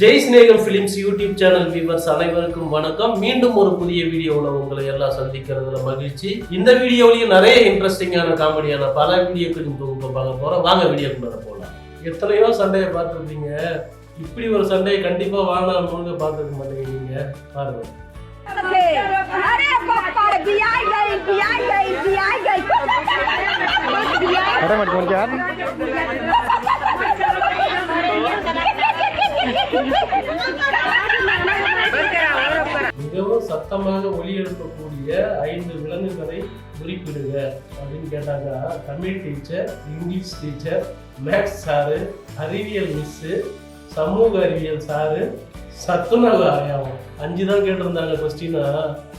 ஜெய் ஸ்நேகம் films YouTube channel viewers அனைவருக்கும் வணக்கம். மீண்டும் ஒரு புதிய வீடியோவில் உங்களை எல்லாம் சந்திக்கிறதுல மகிழ்ச்சி. இந்த வீடியோலையும் நிறைய இன்ட்ரெஸ்டிங்கான காமெடியான பல வீடியோக்களின் தொகுப்பை பார்க்க போகிறோம் வாங்க வீடியோக்குள்ள போகலாம் எத்தனையோ சண்டையை பார்த்துருப்பீங்க. இப்படி ஒரு சண்டையை கண்டிப்பாக வாழ்நாள் முழுங்க பார்த்துருக்க மாட்டேங்கிறீங்க. பாருங்க. अरे पप्पा बियाई गई बियाई गई बियाई गई अरे मत बोल यार மிகவும் சத்தமாக ஒலி எழுப்பக்கூடிய ஐந்து விலங்குகளை குறிப்பிடுக அப்படின்னு கேட்டாங்க Tamil teacher English teacher maths sir அறிவியல் மிஸ்ஸு சமூக அறிவியல் சாரு சத்துணவு ஆயாவும் அஞ்சு தான் கேட்டிருந்தாங்க கொஸ்டினா.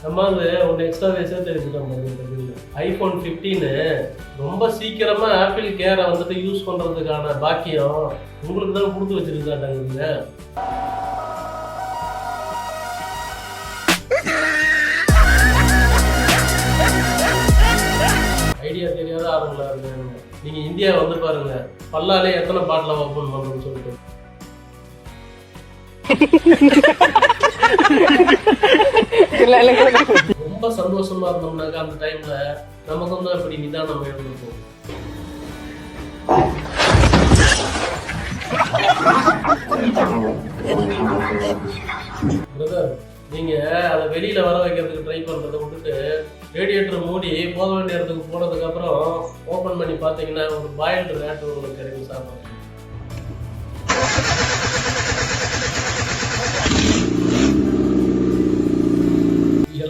நம்ம அது ஒன்று எக்ஸ்ட்ரா வயசாக எடுத்துட்டோம் ஐஃபோன் ஃபிஃப்டீனு ரொம்ப சீக்கிரமா ஆப்பிள் கேரை வந்துட்டு யூஸ் பண்றதுக்கான பாக்கியம் உங்களுக்கு தான் கொடுத்து வச்சிருக்காட்டாங்க ஐடியா தெரியாத ஆளுங்களா இருக்கு நீங்க இந்தியா வந்து பாருங்க. பல்லாலே எத்தனை பாட்டில் ஓப்பன் பண்றோம்னு சொல்லிட்டு. ரொம்ப சந்தோஷமா இருந்தோம்னாக்கா அந்த டைம்ல நமக்கு வந்து அப்படி நிதானம் இருந்திருக்கும். பிரதர் நீங்க அதை வெளியில வர வைக்கிறதுக்கு ட்ரை பண்றதை விட்டுட்டு ரேடியேட்டர் மூடி போக வேண்டிய இடத்துக்கு போனதுக்கு அப்புறம் ஓபன் பண்ணி பாத்தீங்கன்னா ஒரு பாயில்டு ரேட் உங்களுக்கு கிடைக்கும் சாப்பிடுறோம்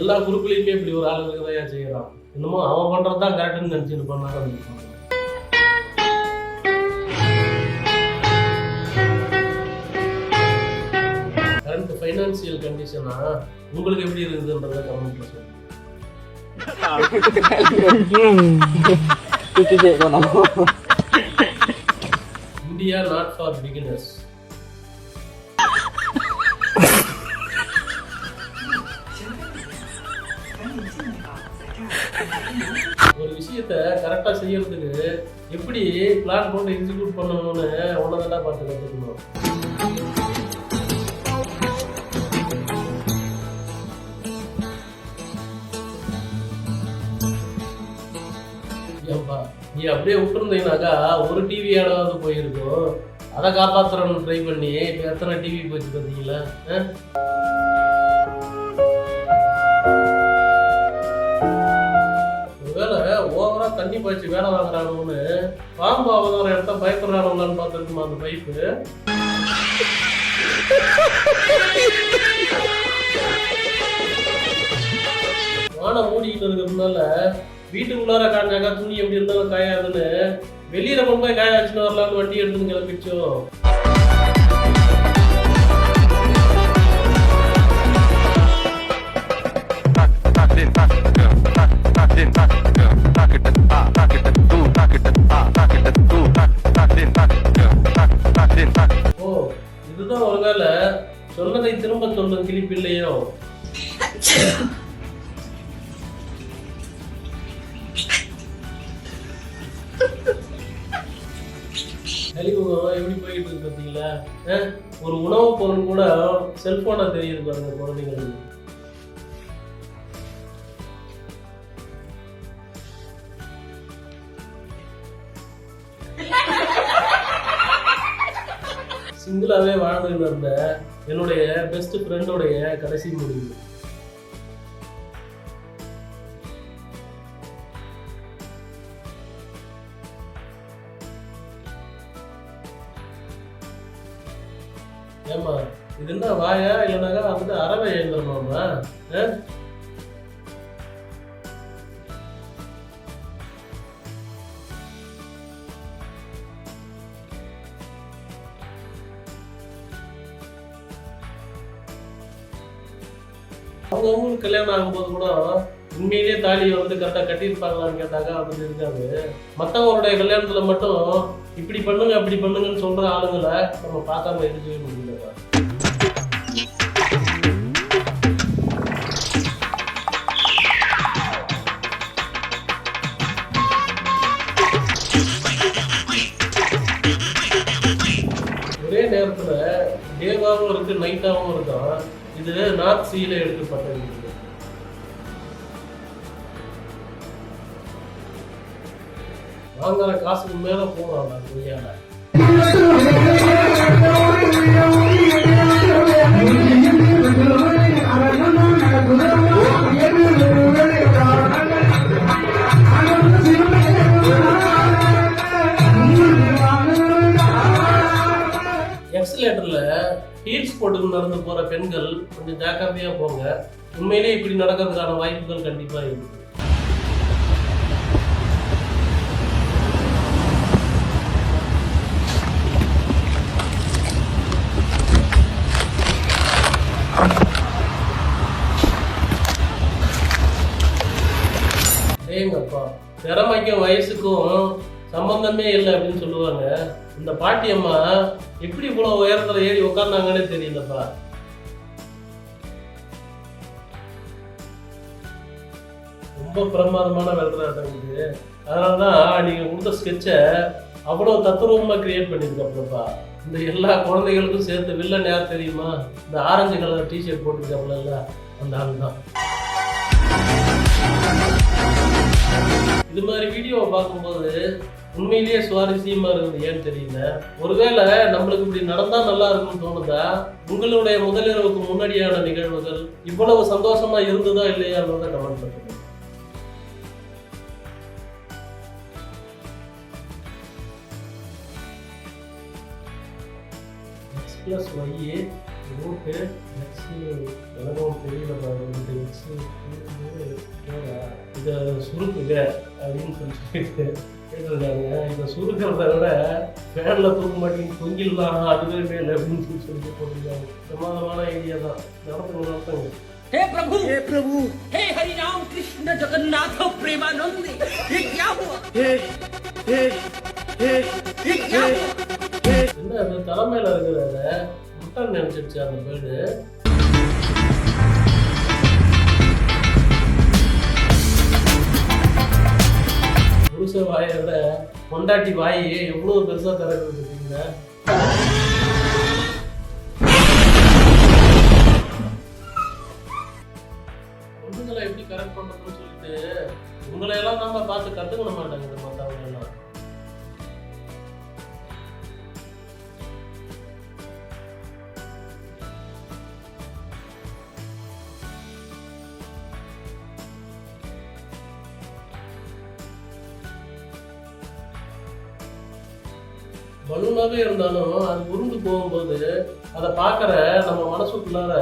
எல்லா குரூப்லயுமே இப்படி ஒரு ஆள் இருக்கதான் செய்யறான். இன்னமும் அவன் பண்றது தான் கரெக்ட்னு நினைச்சுட்டு பண்ணாங்க கரண்ட் ஃபைனான்சியல் கண்டிஷனா உங்களுக்கு எப்படி இருக்குதுன்றத கமெண்ட்ல சொல்லுங்க. இந்தியா நாட் ஃபார் பிகினர்ஸ் விஷயத்த கரெக்டாக செய்யறதுக்கு எப்படி பிளான் போட்டு எக்ஸிக்யூட் பண்ணணும்னு ஒன்னதான் பார்த்து கற்றுக்கணும் ஏன்பா நீ அப்படியே விட்டுருந்தீங்கனாக்கா ஒரு டிவி ஏடாவது போயிருக்கும் அதை காப்பாற்றுறோன்னு ட்ரை பண்ணி இப்போ எத்தனை டிவி போச்சு பார்த்தீங்களா தண்ணி பாய்ச்சி வேலை வாங்குறானுன்னு பாம்பு அவதாரம் இடத்த பயப்படுறானுங்களான்னு பார்த்துருக்குமா அந்த பைப்பு? வானம் மூடிக்கிட்டு இருக்கிறதுனால வீட்டுக்குள்ளார காஞ்சாக்கா துணி எப்படி இருந்தாலும் காயாதுன்னு வெளியில கொண்டு போய் காய வரலான்னு வரலாம்னு வண்டி எடுத்துன்னு கிளம்பிச்சோம். எப்படி போயிட்டு இருக்கு பார்த்தீங்களா? அஹ், ஒரு உணவு பொருள் கூட செல்போனா தெரியுது பாருங்க குழந்தைங்களுக்கு. சிங்கிளாவே வாழ்ந்துட்டு இருந்த என்னுடைய பெஸ்ட் ஃப்ரெண்டோடைய கடைசி முடிவு. ஏமா இது என்ன வாயா? இல்லைனாக்கா வந்துட்டு அறவை எழுந்தணுமா அவங்கவுங்களுக்கு கல்யாணம் ஆகும்போது கூட உண்மையிலேயே தாலியை வந்து கரெக்டாக கட்டியிருப்பாங்களான்னு கேட்டாக்கா அப்படின்னு இருக்காது. மற்றவங்களுடைய கல்யாணத்தில் மட்டும் இப்படி பண்ணுங்க அப்படி பண்ணுங்கன்னு சொல்ற ஆளுங்களை நம்ம பார்க்காம எதுவுமே முடியலப்பா ஒரே நேரத்துல டேவாகவும் இருக்கு நைட்டாகவும் இருக்கும் இது நார்த் சீல எடுத்து எடுக்கப்பட்டது வாங்குற காசுக்கு மேல போகலாம் நான் கொய்யால எக்ஸலேட்டர்ல ஹீல்ஸ் போட்டு நடந்து போற பெண்கள் கொஞ்சம் ஜாக்கிரதையா போங்க. உண்மையிலேயே இப்படி நடக்கிறதுக்கான வாய்ப்புகள் கண்டிப்பா இருக்கு. ஏங்கப்பா திறமைக்கும் வயசுக்கும் சம்பந்தமே இல்லை அப்படின்னு சொல்லுவாங்க. இந்த பாட்டி அம்மா எப்படி இவ்வளவு உயரத்துல ஏறி உட்கார்ந்தாங்கன்னே தெரியலப்பா. ரொம்ப பிரமாதமான வெள்ளராட்டம் இது. அதனாலதான் நீங்கள் கொடுத்த ஸ்கெட்சை அவ்வளோ தத்துரூபமா கிரியேட் பண்ணியிருக்கப்பா இந்த எல்லா குழந்தைகளுக்கும் சேர்த்து வில்லன் யார் தெரியுமா? இந்த ஆரஞ்சு கலர் டிஷர்ட் போட்டிருக்காப்ல அந்த ஆள் தான் இது மாதிரி வீடியோவை பார்க்கும்போது உண்மையிலேயே சுவாரஸ்யமாக இருக்குது ஏன்னு தெரியல. ஒருவேளை நம்மளுக்கு இப்படி நடந்தால் நல்லா இருக்கும்னு தோணுதா? உங்களுடைய முதலிரவுக்கு முன்னாடியான நிகழ்வுகள் இவ்வளவு சந்தோஷமாக இருந்ததா இல்லையா கமெண்ட் பண்ணுங்க. X plus Y root X எனக்கும் தெரியல பாருங்க எக்ஸ் இதை சுருக்குங்க அப்படின்னு சொல்லிட்டு கேட்டிருக்காங்க இதை சுருக்கிறத விட ஃபேனில் தூக்க மாட்டேங்க தொங்கிடலாம் அதுவே மேல் அப்படின்னு சொல்லி சொல்லிட்டு போட்டிருக்காங்க பிரமாதமான ஐடியா தான் நடத்துங்க நடத்துங்க हे प्रभु हे प्रभु हे हरि राम कृष्ण जगन्नाथ प्रेमानंद ये क्या हुआ ये क्या हुआ என்ன அது இருக்கிறத முட்டாள் நினச்சிடுச்சு அந்த பேர்டு. புருஷ வாயை விட பொண்டாட்டி வாய் எவ்வளோ பெருசாக திறக்குது பார்த்தீங்களா பொண்ணுங்களை எப்படி கரெக்ட் பண்ணணும்னு சொல்லிட்டு உங்களையெல்லாம் நம்ம பார்த்து கற்றுக்கணும் மாட்டாங்க மற்றவங்க எல்லாம். பலூனாகவே இருந்தாலும் அது உருண்டு போகும்போது அதை பார்க்குற நம்ம மனசுக்குள்ளார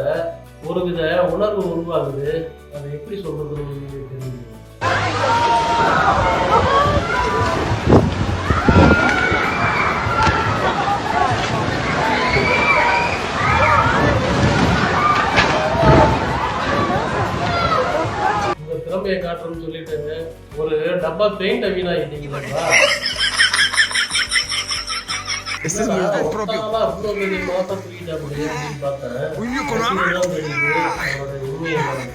ஒரு வித உணர்வு உருவாகுது. அதை எப்படி சொல்றதுன்னு தெரியுது திறமையை காட்டுறோம்னு சொல்லிட்டு ஒரு டப்பா பெயிண்ட் வீணாகிட்டீங்களா அதுதான் தெரியுது அவரோட உண்மையை பாருங்க.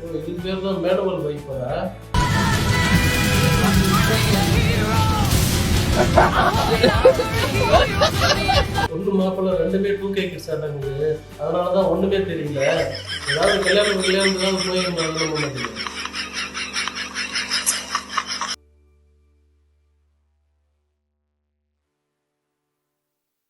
ஓ, இதுக்கு பேர் தான் மேனுவல் ஒன்று மாப்பிள்ள ரெண்டுமே டூ கே கிட்ஸ் ஆட்டாங்குது அதனால தான் ஒன்றுமே தெரியல ஏதாவது கல்யாணம் கல்யாணம் போயிருந்தாங்க மாட்டேங்குது